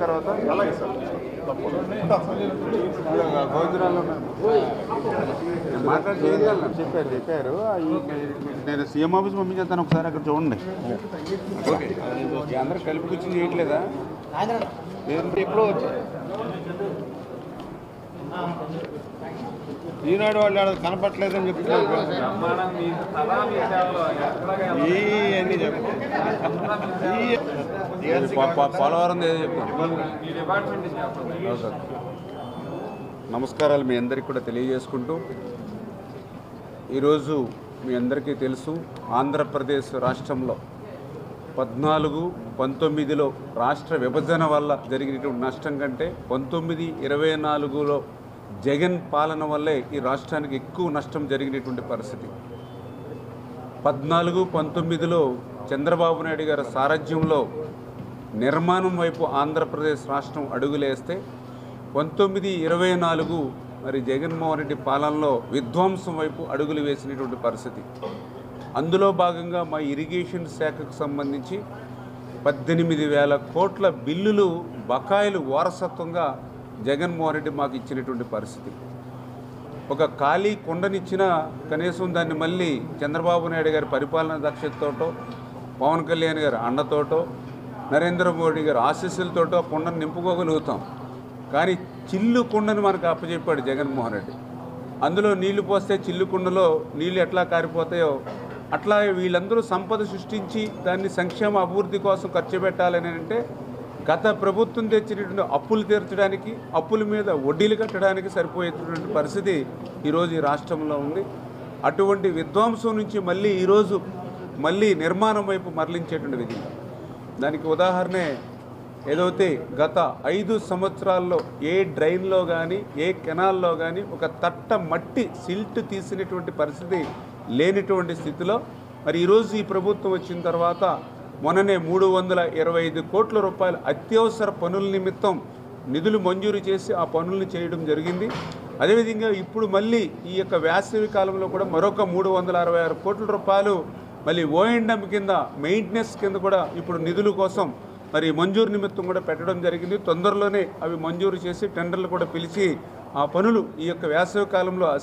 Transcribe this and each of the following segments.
తర్వాత అలాగే సార్ మాట్లాడి చెప్పారు చెప్పారు నేను సీఎం ఆఫీస్ పంపించేస్తాను ఒకసారి అక్కడ చూడండి. ఓకే. అందరూ కలిపి కూర్చొని చేయట్లేదా? ఎప్పుడో వచ్చారు ఈనాడు వాళ్ళు ఆడ కనపట్లేదని చెప్తున్నారు ఇవన్నీ పోలవరం. నమస్కారాలు మీ అందరికీ కూడా తెలియజేసుకుంటూ ఈరోజు మీ అందరికీ తెలుసు ఆంధ్రప్రదేశ్ రాష్ట్రంలో పద్నాలుగు పంతొమ్మిదిలో రాష్ట్ర విభజన వల్ల జరిగినటువంటి నష్టం కంటే పంతొమ్మిది ఇరవై నాలుగులో జగన్ పాలన వల్లే ఈ రాష్ట్రానికి ఎక్కువ నష్టం జరిగినటువంటి పరిస్థితి. పద్నాలుగు పంతొమ్మిదిలో చంద్రబాబు నాయుడు గారి సారథ్యంలో నిర్మాణం వైపు ఆంధ్రప్రదేశ్ రాష్ట్రం అడుగులేస్తే పంతొమ్మిది ఇరవై నాలుగు మరి జగన్మోహన్ రెడ్డి పాలనలో విధ్వంసం వైపు అడుగులు వేసినటువంటి పరిస్థితి. అందులో భాగంగా మా ఇరిగేషన్ శాఖకు సంబంధించి పద్దెనిమిది వేల కోట్ల బిల్లులు బకాయిలు వారసత్వంగా జగన్మోహన్ రెడ్డి మాకు ఇచ్చినటువంటి పరిస్థితి. ఒక ఖాళీ కొండనిచ్చిన కనీసం దాన్ని మళ్ళీ చంద్రబాబు నాయుడు గారి పరిపాలన దక్షతతోటో పవన్ కళ్యాణ్ గారి అండతోటో నరేంద్ర మోడీ గారి ఆశీస్సులతోటో ఆ కొండను నింపుకోగలుగుతాం. కానీ చిల్లు కుండను మనకు అప్పచెప్పాడు జగన్మోహన్ రెడ్డి అందులో నీళ్ళు పోస్తే చిల్లు కుండలో నీళ్ళు ఎట్లా కారిపోతాయో అట్లా వీళ్ళందరూ సంపద సృష్టించి దాన్ని సంక్షేమ అభివృద్ధి కోసం ఖర్చు పెట్టాలని అంటే గత ప్రభుత్వం తెచ్చినటువంటి అప్పులు తీర్చడానికి అప్పుల మీద వడ్డీలు కట్టడానికి సరిపోయేటటువంటి పరిస్థితి ఈరోజు ఈ రాష్ట్రంలో ఉంది. అటువంటి విధ్వంసం నుంచి మళ్ళీ ఈరోజు మళ్ళీ నిర్మాణం వైపు మరలించేటువంటి విధి. దానికి ఉదాహరణే ఏదైతే గత ఐదు సంవత్సరాల్లో ఏ డ్రైన్లో కానీ ఏ కెనాల్లో కానీ ఒక తట్ట మట్టి సిల్ట్ తీసినటువంటి పరిస్థితి లేనటువంటి స్థితిలో మరి ఈరోజు ఈ ప్రభుత్వం వచ్చిన తర్వాత మొన్ననే మూడు వందల ఇరవై ఐదు కోట్ల రూపాయల అత్యవసర పనుల నిమిత్తం నిధులు మంజూరు చేసి ఆ పనులను చేయడం జరిగింది. అదేవిధంగా ఇప్పుడు మళ్ళీ ఈ యొక్క వేసవి కాలంలో కూడా మరొక మూడు వందల అరవై ఆరు కోట్ల రూపాయలు మళ్ళీ ఓఎండ్ఎం కింద మెయింటెనెన్స్ కింద కూడా ఇప్పుడు నిధుల కోసం మరి మంజూరు నిమిత్తం కూడా పెట్టడం జరిగింది. తొందరలోనే అవి మంజూరు చేసి టెండర్లు కూడా పిలిచి ఆ పనులు ఈ యొక్క వేసవి కాలంలో ఆ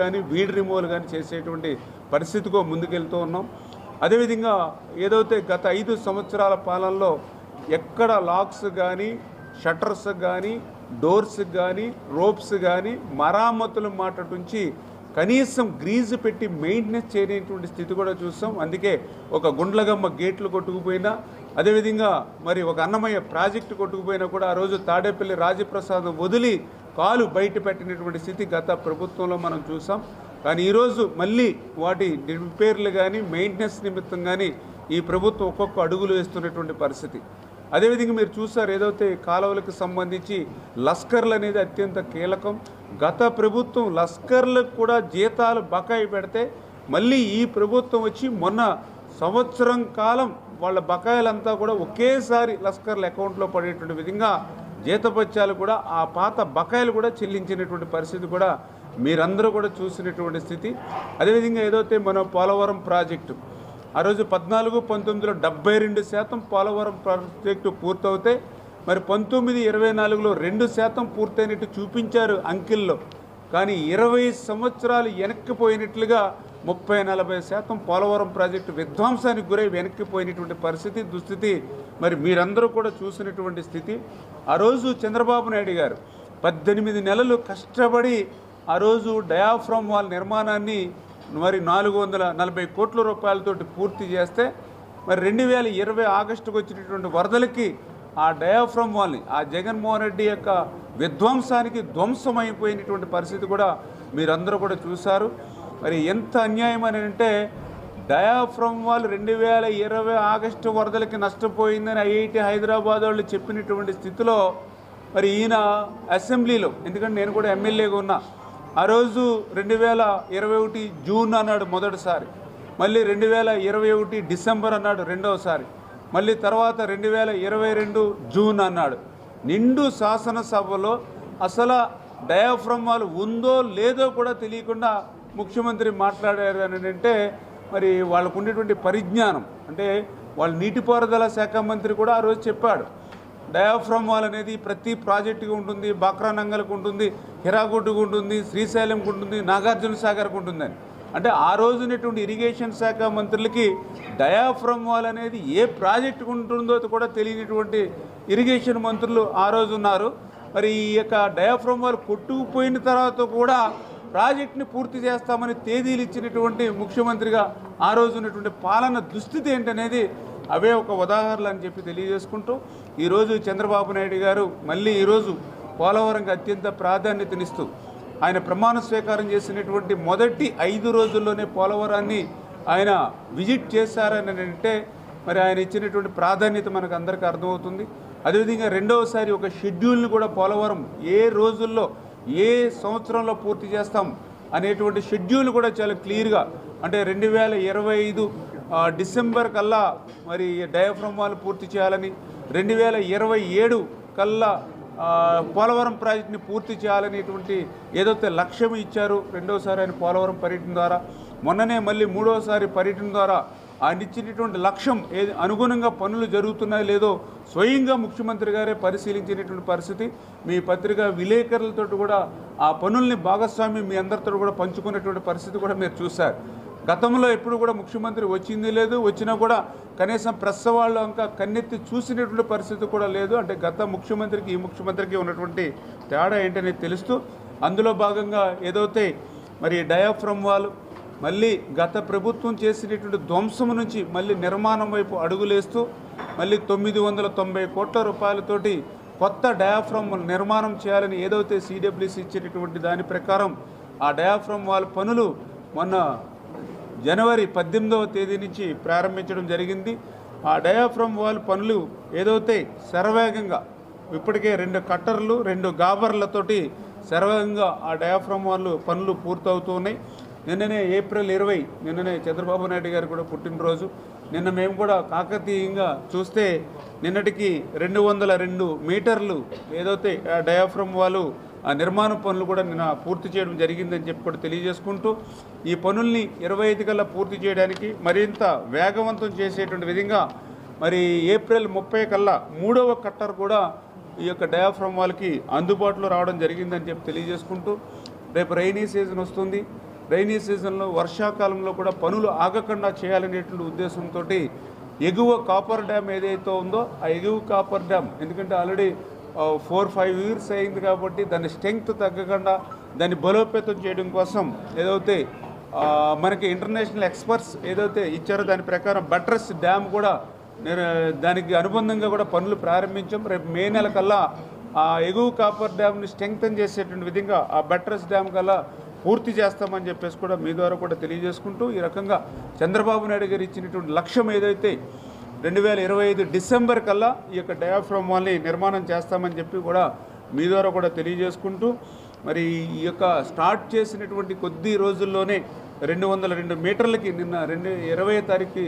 కానీ వీడ్ రిమూవల్ కానీ చేసేటువంటి పరిస్థితికో ముందుకెళ్తూ ఉన్నాం. అదేవిధంగా ఏదైతే గత ఐదు సంవత్సరాల పాలనలో ఎక్కడ లాక్స్ కానీ షట్టర్స్ కానీ డోర్స్ కానీ రోప్స్ కానీ మరామతులు మాట నుంచి కనీసం గ్రీజ్ పెట్టి మెయింటెనెన్స్ చేయనటువంటి స్థితి కూడా చూస్తాం. అందుకే ఒక గుండ్లగమ్మ గేట్లు కొట్టుకుపోయినా అదేవిధంగా మరి ఒక అన్నమయ్య ప్రాజెక్టు కొట్టుకుపోయినా కూడా ఆ రోజు తాడేపల్లి రాజప్రసాదం వదిలి కాలు బయట పెట్టినటువంటి స్థితి గత ప్రభుత్వంలో మనం చూసాం. కానీ ఈరోజు మళ్ళీ వాటి రిపేర్లు కానీ మెయింటెనెన్స్ నిమిత్తం కానీ ఈ ప్రభుత్వం ఒక్కొక్క అడుగులు వేస్తున్నటువంటి పరిస్థితి. అదేవిధంగా మీరు చూసారు ఏదైతే కాలువలకు సంబంధించి లస్కర్లు అనేది అత్యంత కీలకం. గత ప్రభుత్వం లస్కర్లకు కూడా జీతాలు బకాయి పెడితే మళ్ళీ ఈ ప్రభుత్వం వచ్చి మొన్న సంవత్సరం కాలం వాళ్ళ బకాయిలంతా కూడా ఒకేసారి లస్కర్ల అకౌంట్లో పడేటువంటి విధంగా జీతపత్యాలు కూడా ఆ పాత బకాయిలు కూడా చెల్లించినటువంటి పరిస్థితి కూడా మీరందరూ కూడా చూసినటువంటి స్థితి. అదేవిధంగా ఏదైతే మన పోలవరం ప్రాజెక్టు ఆ రోజు పద్నాలుగు పంతొమ్మిదిలో డెబ్బై రెండు శాతం పోలవరం ప్రాజెక్టు పూర్తవుతే మరి పంతొమ్మిది ఇరవై నాలుగులో రెండు శాతం పూర్తయినట్టు చూపించారు అంకిల్లో. కానీ ఇరవై సంవత్సరాలు వెనక్కిపోయినట్లుగా ముప్పై నలభై శాతం పోలవరం ప్రాజెక్టు విధ్వంసానికి గురై వెనక్కిపోయినటువంటి పరిస్థితి దుస్థితి మరి మీరందరూ కూడా చూసినటువంటి స్థితి. ఆ రోజు చంద్రబాబు నాయుడు గారు పద్దెనిమిది నెలలు కష్టపడి ఆ రోజు డయాఫ్రమ్ వాల్ నిర్మాణాన్ని మరి నాలుగు వందల నలభై కోట్ల రూపాయలతోటి పూర్తి చేస్తే మరి రెండు వేల ఇరవై ఆగస్టుకు వచ్చినటువంటి వరదలకి ఆ డయాఫ్రమ్ వాల్ని ఆ జగన్మోహన్ రెడ్డి యొక్క విధ్వంసానికి ధ్వంసమైపోయినటువంటి పరిస్థితి కూడా మీరందరూ కూడా చూశారు. మరి ఎంత అన్యాయం అని అంటే డయాఫ్రమ్ వాల్ రెండు వేల ఇరవై ఆగస్టు వరదలకి నష్టపోయిందని ఐఐటి హైదరాబాద్ వాళ్ళు చెప్పినటువంటి స్థితిలో మరి ఈయన అసెంబ్లీలో ఎందుకంటే నేను కూడా ఎమ్మెల్యేగా ఉన్నా ఆ రోజు రెండు వేల ఇరవై ఒకటి జూన్ అన్నాడు మొదటిసారి. మళ్ళీ రెండు వేల ఇరవై ఒకటి డిసెంబర్ అన్నాడు రెండవసారి. మళ్ళీ తర్వాత రెండు వేల ఇరవై రెండు జూన్ అన్నాడు. నిండు శాసనసభలో అసలు డయాఫ్రమ్ వాళ్ళు ఉందో లేదో కూడా తెలియకుండా ముఖ్యమంత్రి మాట్లాడారు అని అంటే మరి వాళ్ళకు ఉండేటువంటి పరిజ్ఞానం అంటే వాళ్ళ నీటిపారుదల శాఖ మంత్రి కూడా ఆ రోజు చెప్పాడు. డయాఫ్రమ్ వాల్ అనేది ప్రతి ప్రాజెక్టుకి ఉంటుంది బక్రా బాక్రానంగల్కి ఉంటుంది హిరాగుడ్డుకు ఉంటుంది శ్రీశైలంకి ఉంటుంది నాగార్జున సాగర్కు ఉంటుందని. అంటే ఆ రోజునటువంటి ఇరిగేషన్ శాఖ మంత్రులకి డయాఫ్రమ్ వాల్ అనేది ఏ ప్రాజెక్టుకు ఉంటుందో కూడా తెలియనటువంటి ఇరిగేషన్ మంత్రులు ఆ రోజు ఉన్నారు. మరి ఈ యొక్క డయాఫ్రమ్ వాల్ కొట్టుకుపోయిన తర్వాత కూడా ప్రాజెక్ట్ని పూర్తి చేస్తామని తేదీలు ఇచ్చినటువంటి ముఖ్యమంత్రిగా ఆ రోజు ఉన్నటువంటి పాలన దుస్థితి ఏంటనేది అవే ఒక ఉదాహరణలు అని చెప్పి తెలియజేసుకుంటూ ఈరోజు చంద్రబాబు నాయుడు గారు మళ్ళీ ఈరోజు పోలవరంకి అత్యంత ప్రాధాన్యతనిస్తూ ఆయన ప్రమాణ స్వీకారం చేసినటువంటి మొదటి ఐదు రోజుల్లోనే పోలవరాన్ని ఆయన విజిట్ చేశారని అంటే మరి ఆయన ఇచ్చినటువంటి ప్రాధాన్యత మనకు అందరికీ అర్థమవుతుంది. అదేవిధంగా రెండవసారి ఒక షెడ్యూల్ని కూడా పోలవరం ఏ రోజుల్లో ఏ సంవత్సరంలో పూర్తి చేస్తాం అనేటువంటి షెడ్యూల్ కూడా చాలా క్లియర్గా అంటే రెండు వేల ఇరవై ఐదు డిసెంబర్ కల్లా మరి డయాఫ్రమ్ వాల్ పూర్తి చేయాలని రెండు వేల ఇరవై ఏడు కల్లా పోలవరం ప్రాజెక్టుని పూర్తి చేయాలనేటువంటి ఏదైతే లక్ష్యం ఇచ్చారు రెండోసారి ఆయన పోలవరం పర్యటన ద్వారా మొన్ననే మళ్ళీ మూడోసారి పర్యటన ద్వారా ఆయన ఇచ్చినటువంటి లక్ష్యం ఏది అనుగుణంగా పనులు జరుగుతున్నాయో లేదో స్వయంగా ముఖ్యమంత్రి గారే పరిశీలించినటువంటి పరిస్థితి. మీ పత్రిక విలేకరులతో కూడా ఆ పనుల్ని భాగస్వామి మీ అందరితో కూడా పంచుకునేటువంటి పరిస్థితి కూడా మీరు చూశారు. గతంలో ఎప్పుడు కూడా ముఖ్యమంత్రి వచ్చింది లేదు వచ్చినా కూడా కనీసం ప్రెస్ వాళ్ళు ఇంకా కన్నెత్తి చూసినటువంటి పరిస్థితి కూడా లేదు. అంటే గత ముఖ్యమంత్రికి ఈ ముఖ్యమంత్రికి ఉన్నటువంటి తేడా ఏంటనేది తెలుస్తూ అందులో భాగంగా ఏదైతే మరి డయాఫ్రమ్ వాల్ మళ్ళీ గత ప్రభుత్వం చేసినటువంటి ధ్వంసం నుంచి మళ్ళీ నిర్మాణం వైపు అడుగులేస్తూ మళ్ళీ తొమ్మిది వందల తొంభై కోట్ల రూపాయలతోటి కొత్త డయాఫ్రమ్ నిర్మాణం చేయాలని ఏదైతే సిడబ్ల్యూసి ఇచ్చినటువంటి దాని ప్రకారం ఆ డయాఫ్రమ్ వాల్ పనులు మొన్న జనవరి పద్దెనిమిదవ తేదీ నుంచి ప్రారంభించడం జరిగింది. ఆ డయాఫ్రమ్ వాల్ పనులు ఏదైతే శరవేగంగా ఇప్పటికే రెండు కట్టర్లు రెండు గాబర్లతోటి శరవేగంగా ఆ డయాఫ్రమ్ వాల్ పనులు పూర్తవుతున్నాయి. నిన్ననే ఏప్రిల్ ఇరవై నిన్ననే చంద్రబాబు నాయుడు గారు కూడా పుట్టినరోజు. నిన్న మేము కూడా కాకతీయంగా చూస్తే నిన్నటికి రెండు వందల రెండు మీటర్లు ఏదైతే ఆ డయాఫ్రమ్ వాళ్ళు ఆ నిర్మాణ పనులు కూడా నిన్న పూర్తి చేయడం జరిగిందని చెప్పి కూడా తెలియజేసుకుంటూ ఈ పనుల్ని ఇరవై ఐదు కల్లా పూర్తి చేయడానికి మరింత వేగవంతం చేసేటువంటి విధంగా మరి ఏప్రిల్ ముప్పై కల్లా మూడవ కట్టర్ కూడా ఈ యొక్క డయాఫ్రమ్ వాళ్ళకి అందుబాటులో రావడం జరిగిందని చెప్పి తెలియజేసుకుంటూ రేపు రైనీ సీజన్ వస్తుంది. రైనీ సీజన్లో వర్షాకాలంలో కూడా పనులు ఆగకుండా చేయాలనేటువంటి ఉద్దేశంతో ఎగువ కాపర్ డ్యామ్ ఏదైతే ఉందో ఆ ఎగువ కాపర్ డ్యామ్ ఎందుకంటే ఆల్రెడీ ఫోర్ ఫైవ్ ఇయర్స్ అయింది కాబట్టి దాని స్ట్రెంగ్త్ తగ్గకుండా దాన్ని బలోపేతం చేయడం కోసం ఏదైతే మనకి ఇంటర్నేషనల్ ఎక్స్పర్ట్స్ ఏదైతే ఇచ్చారో దాని ప్రకారం బట్రస్ డ్యామ్ కూడా నేను దానికి అనుబంధంగా కూడా పనులు ప్రారంభించాం. రేపు మే నెల కల్లా ఆ ఎగువ కాపర్ డ్యామ్ని స్ట్రెంగ్తన్ చేసేటువంటి విధంగా ఆ బట్రస్ డ్యామ్ కల్లా పూర్తి చేస్తామని చెప్పేసి కూడా మీ ద్వారా కూడా తెలియజేసుకుంటూ ఈ రకంగా చంద్రబాబు నాయుడు గారు ఇచ్చినటువంటి లక్ష్యం ఏదైతే రెండు వేల ఇరవై ఐదు డిసెంబర్ కల్లా ఈ యొక్క డయాఫ్రమ్ వాల్ని నిర్మాణం చేస్తామని చెప్పి కూడా మీ ద్వారా కూడా తెలియజేసుకుంటూ మరి ఈ యొక్క స్టార్ట్ చేసినటువంటి కొద్ది రోజుల్లోనే రెండు వందల రెండు మీటర్లకి నిన్న రెండు ఇరవై తారీఖు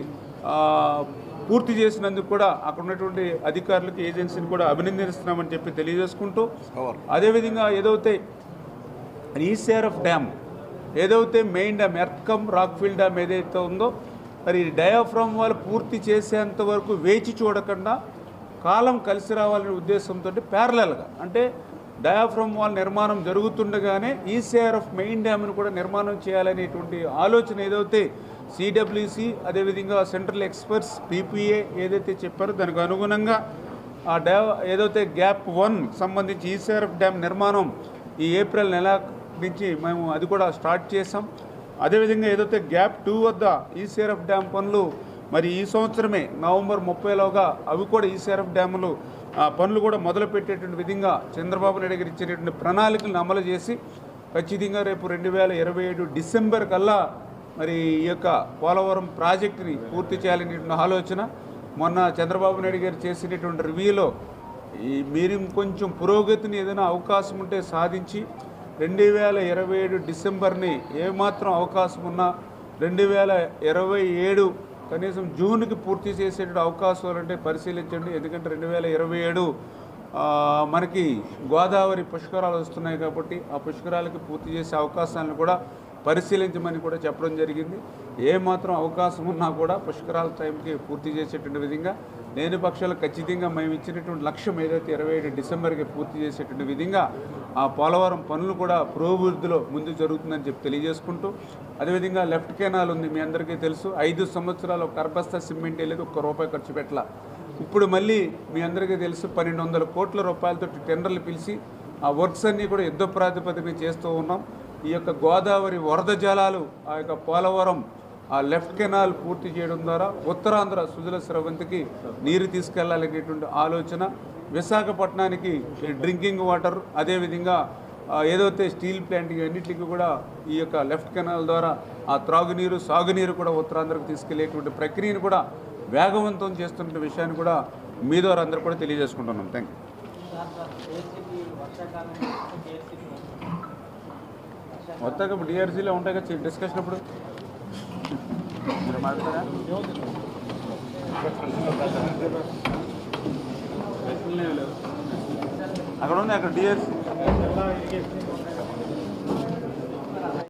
పూర్తి చేసినందుకు కూడా అక్కడ ఉన్నటువంటి అధికారులకు ఏజెన్సీని కూడా అభినందిస్తున్నామని చెప్పి తెలియజేసుకుంటూ అదేవిధంగా ఏదైతే ఈసీఆర్ఎఫ్ డ్యామ్ ఏదైతే main dam earth cum rockfill dam ఏదైతే ఉందో మరి డయాఫ్రమ్ వాళ్ళు పూర్తి చేసేంత వరకు వేచి చూడకుండా కాలం కలిసి రావాలనే ఉద్దేశంతో ప్యారలల్గా. అంటే డయాఫ్రమ్ వాల్ నిర్మాణం జరుగుతుండగానే ఈసీఆర్ఎఫ్ మెయిన్ డ్యామ్ను కూడా నిర్మాణం చేయాలనేటువంటి ఆలోచన ఏదైతే సిడబ్ల్యూసి అదేవిధంగా సెంట్రల్ ఎక్స్పర్ట్స్ పీపీఏ ఏదైతే చెప్పారో దానికి అనుగుణంగా ఆ డ్యా ఏదైతే గ్యాప్ వన్ సంబంధించి ఈసీఆర్ఎఫ్ డ్యామ్ నిర్మాణం ఈ ఏప్రిల్ నెల నుంచి మేము అది కూడా స్టార్ట్ చేసాం అదేవిధంగా ఏదైతే గ్యాప్ టూ వద్ద ఈసీఆర్ఎఫ్ డ్యామ్ పనులు మరి ఈ సంవత్సరమే నవంబర్ ముప్పైలోగా అవి కూడా ఈసీఆర్ఎఫ్ డ్యాములు ఆ పనులు కూడా మొదలుపెట్టేటువంటి విధంగా చంద్రబాబు నాయుడు గారు ఇచ్చినటువంటి ప్రణాళికలను అమలు చేసి ఖచ్చితంగా రేపు రెండు వేల ఇరవై ఏడు డిసెంబర్ కల్లా మరి ఈ యొక్క పోలవరం ప్రాజెక్టుని పూర్తి చేయాలనేటువంటి ఆలోచన మొన్న చంద్రబాబు నాయుడు గారు చేసినటువంటి రివ్యూలో ఈ మీరు కొంచెం పురోగతిని ఏదైనా అవకాశం ఉంటే సాధించి రెండు వేల ఇరవై ఏడు డిసెంబర్ని ఏమాత్రం అవకాశం ఉన్నా రెండు వేల ఇరవై ఏడు కనీసం జూన్కి పూర్తి చేసేటువంటి అవకాశాలు అంటే పరిశీలించండి. ఎందుకంటే రెండు వేల ఇరవై ఏడు మనకి గోదావరి పుష్కరాలు వస్తున్నాయి కాబట్టి ఆ పుష్కరాలకి పూర్తి చేసే అవకాశాలను కూడా పరిశీలించమని కూడా చెప్పడం జరిగింది. ఏ మాత్రం అవకాశం ఉన్నా కూడా పుష్కరాల టైంకి పూర్తి చేసేటువంటి విధంగా లేని పక్షాలు ఖచ్చితంగా మేము ఇచ్చినటువంటి లక్ష్యం ఏదైతే ఇరవై ఏడు డిసెంబర్కి పూర్తి చేసేటువంటి విధంగా ఆ పోలవరం పనులు కూడా పురోభివృద్ధిలో ముందు జరుగుతుందని చెప్పి తెలియజేసుకుంటూ అదేవిధంగా లెఫ్ట్ కెనాల్ ఉంది మీ అందరికీ తెలుసు. ఐదు సంవత్సరాలు ఒక సిమెంట్ వెళ్ళేది ఒక్క రూపాయి ఖర్చు పెట్టాల. ఇప్పుడు మళ్ళీ మీ అందరికీ తెలుసు పన్నెండు వందల కోట్ల రూపాయలతో టెండర్లు పిలిచి ఆ వర్క్స్ అన్నీ కూడా యుద్ధ ప్రాతిపదికన చేస్తూ ఉన్నాం. ఈ యొక్క గోదావరి వరద జలాలు ఆ యొక్క పోలవరం ఆ లెఫ్ట్ కెనాల్ పూర్తి చేయడం ద్వారా ఉత్తరాంధ్ర సుజల స్రవంతికి నీరు తీసుకెళ్ళాలనేటువంటి ఆలోచన విశాఖపట్నానికి డ్రింకింగ్ వాటర్ అదేవిధంగా ఏదైతే స్టీల్ ప్లాంట్ అన్నింటికి కూడా ఈ యొక్క లెఫ్ట్ కెనాల్ ద్వారా ఆ త్రాగునీరు సాగునీరు కూడా ఉత్తరాంధ్రకు తీసుకెళ్ళేటువంటి ప్రక్రియను కూడా వేగవంతం చేస్తున్న విషయాన్ని కూడా మీ ద్వారా అందరూ కూడా తెలియజేసుకుంటున్నాం. థ్యాంక్ యూ మొత్తంగా ఇప్పుడు డిఆర్సీలో ఉంటాయి కదా డిస్కషన్ అప్పుడు? మీరు అక్కడ ఉంది అక్కడ డిఎస్